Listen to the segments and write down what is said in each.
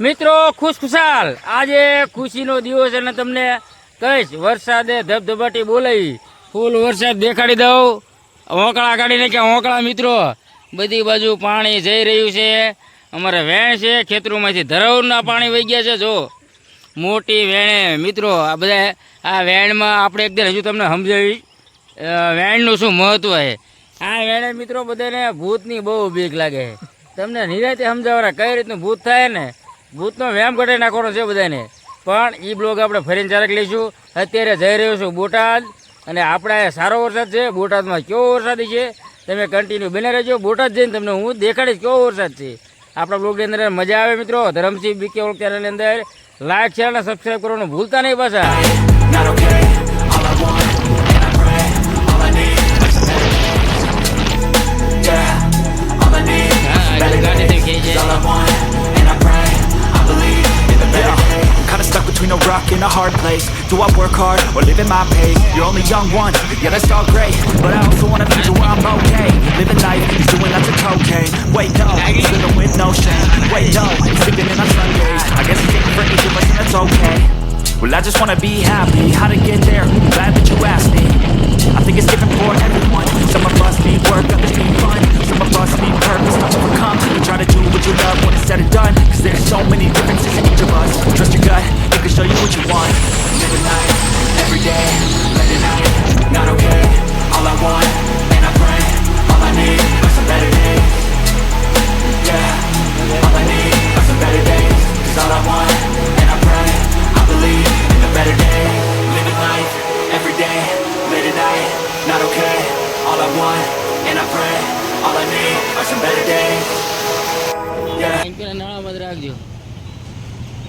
મિત્રો, ખુશખુશાલ. આજે ખુશીનો દિવસ અને તમને કહીશ, વરસાદે ધબધબાટી બોલાવી ફૂલ વરસાદ દેખાડી દઉં. હોંકળા કાઢીને કે હોંકળા મિત્રો, બધી બાજુ પાણી જઈ રહ્યું છે. અમારે વેણ છે, ખેતરોમાંથી ધરવના પાણી વહી ગયા છે, જો. મોટી વેણે. મિત્રો, આ બધા, આ વેણમાં આપણે એક હજુ તમને સમજાવી. વેણનું શું મહત્ત્વ છે? આ વેણે મિત્રો, બધાને ભૂતની બહુ બીક લાગે તમને નિરાતે સમજાવરા કઈ રીતનું ભૂત થાય ને? ભૂતનો વ્યાયામ ઘટાડી નાખવાનો છે બધાને પણ એ બ્લોગ આપણે ફરીને ચારક લઈશું. અત્યારે જઈ રહ્યો છું બોટાદ અને આપણા સારો વરસાદ છે. બોટાદમાં કેવો વરસાદ છે? તમે કન્ટિન્યુ બને રહેજો. બોટાદ જઈને તમને હું દેખાડીશ કેવો વરસાદ છે. આપણા બ્લોગની અંદર મજા આવે મિત્રો. ધરમસિંહ બીકે ઓળખ ચેનલની અંદર. લાઈક શેર અને સબસ્ક્રાઈબ કરવાનું ભૂલતા નહીં પાછા. Stuck between a hard place. Do I work hard or live at my pace? You're only young once, yeah that's all great, but I also want a future where I'm okay. Living life is doing lots of cocaine. Wait no, living with no shame. Wait no, sleeping in on Sundays. I guess it's taking for each of us and that's okay. Well, I just wanna be happy. How to get there? Glad that you asked me. I think it's different for everyone. Some of us need work, others need fun.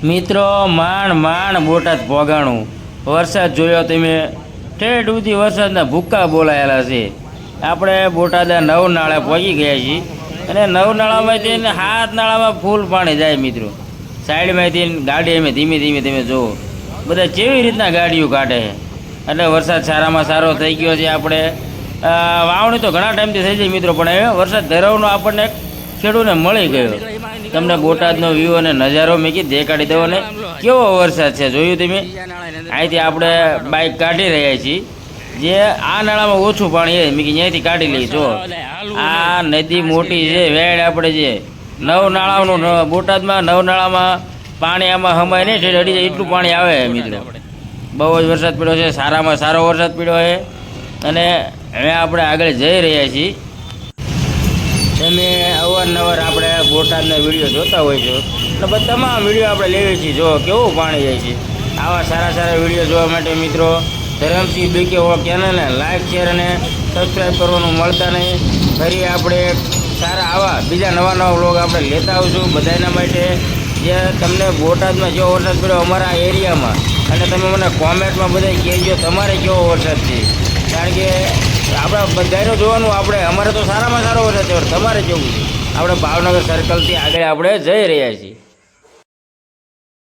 મિત્રો, માંડ માંડ બોટાદ પોગાણું વરસાદ જોયો તમે. ઠેઠ સુધી વરસાદના ભૂક્કા બોલાયેલા છે. આપણે બોટાદના નવ નાળા પહોંચી ગયા છીએ. અને નવ નાળામાંથી હાથ નાળામાં ફૂલ પાણી જાય મિત્રો. સાઈડમાંથી ગાડી અમે ધીમે ધીમે તમે જુઓ. બધા કેવી રીતના ગાડીઓ કાઢે છે. એટલે વરસાદ સારામાં સારો થઈ ગયો છે આપણે. વાવણી તો ઘણા ટાઈમથી થઈ જાય મિત્રો, પણ હવે વરસાદ ધરાવનો આપણને ખેડૂને મળી ગયો. તમને બોટાદનો વ્યૂ અને નજારો મેં કીધું દેખાડી દો ને કેવો વરસાદ છે, જોયું તમે? અહીંથી આપણે બાઇક કાઢી રહ્યા છીએ. જે આ નાળામાં ઓછું પાણી છે મેં કીધું અહીંયાથી કાઢી લઈ જો. આ નદી મોટી છે વેડ આપણે જે નવ નાળાનું બોટાદમાં નવ નાળામાં પાણી આમાં હમાય નહીં અડી જાય એટલું પાણી આવે, મિત્રો. બહુ જ વરસાદ પડ્યો છે, સારામાં સારો વરસાદ પડ્યો છે. અને હવે આપણે આગળ જઈ રહ્યા છીએ. તમે અવારનવાર આપણે બોટાદના વીડિયો જોતા હોય છો. એટલે તમામ વીડિયો આપણે લઈએ છીએ. જો કેવું પાણી જાય છે. આવા સારા સારા વીડિયો જોવા માટે મિત્રો, ધરમસિંહ બીકે ઓળખ ચેનલને લાઈક શેર અને સબસ્ક્રાઈબ કરવાનું મળતા નહીં. ફરી આપણે સારા આવા બીજા નવા નવા વ્લોગ આપણે લેતા આવશું. બધાના માટે જે તમને બોટાદમાં જેવો વરસાદ પડ્યો અમારા એરિયામાં. અને તમે મને કોમેન્ટમાં બધા કહેજો, તમારે કેવો વરસાદ છે? કારણ કે આપણે બધાનું જોવાનું આપણે, અમારે તો સારામાં સારો વરસાદ તમારે કેવું છે? આપણે ભાવનગર સર્કલથી આગળ આપણે જઈ રહ્યા છીએ.